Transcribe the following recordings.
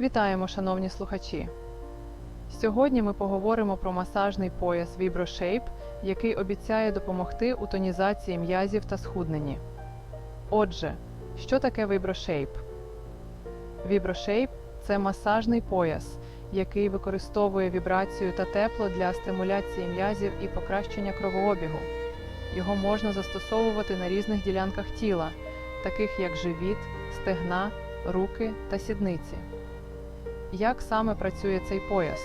Вітаємо, шановні слухачі! Сьогодні ми поговоримо про масажний пояс VibroShape, який обіцяє допомогти у тонізації м'язів та схудненні. Отже, що таке VibroShape? VibroShape – це масажний пояс, який використовує вібрацію та тепло для стимуляції м'язів і покращення кровообігу. Його можна застосовувати на різних ділянках тіла, таких як живіт, стегна, руки та сідниці. Як саме працює цей пояс?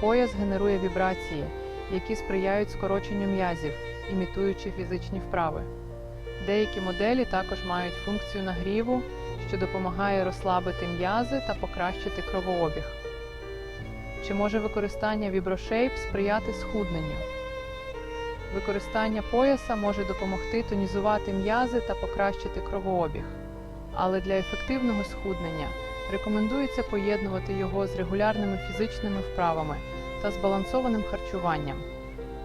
Пояс генерує вібрації, які сприяють скороченню м'язів, імітуючи фізичні вправи. Деякі моделі також мають функцію нагріву, що допомагає розслабити м'язи та покращити кровообіг. Чи може використання VibroShape сприяти схудненню? Використання пояса може допомогти тонізувати м'язи та покращити кровообіг. Але для ефективного схуднення рекомендується поєднувати його з регулярними фізичними вправами та збалансованим харчуванням.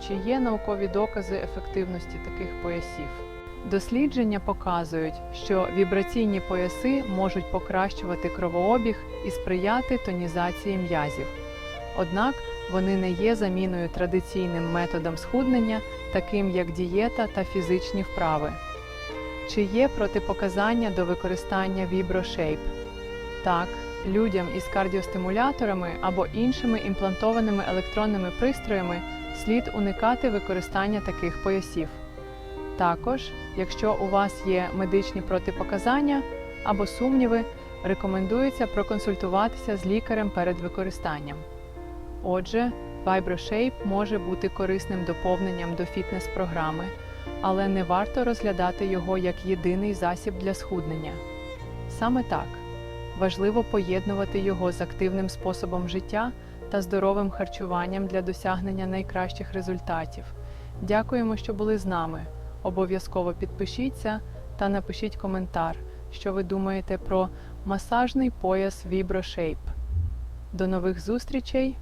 Чи є наукові докази ефективності таких поясів? Дослідження показують, що вібраційні пояси можуть покращувати кровообіг і сприяти тонізації м'язів. Однак вони не є заміною традиційним методам схуднення, таким як дієта та фізичні вправи. Чи є протипоказання до використання VibroShape? Так, людям із кардіостимуляторами або іншими імплантованими електронними пристроями слід уникати використання таких поясів. Також, якщо у вас є медичні протипоказання або сумніви, рекомендується проконсультуватися з лікарем перед використанням. Отже, VibroShape може бути корисним доповненням до фітнес-програми, але не варто розглядати його як єдиний засіб для схуднення. Саме так важливо поєднувати його з активним способом життя та здоровим харчуванням для досягнення найкращих результатів. Дякуємо, що були з нами. Обов'язково підпишіться та напишіть коментар, що ви думаєте про масажний пояс VibroShape. До нових зустрічей!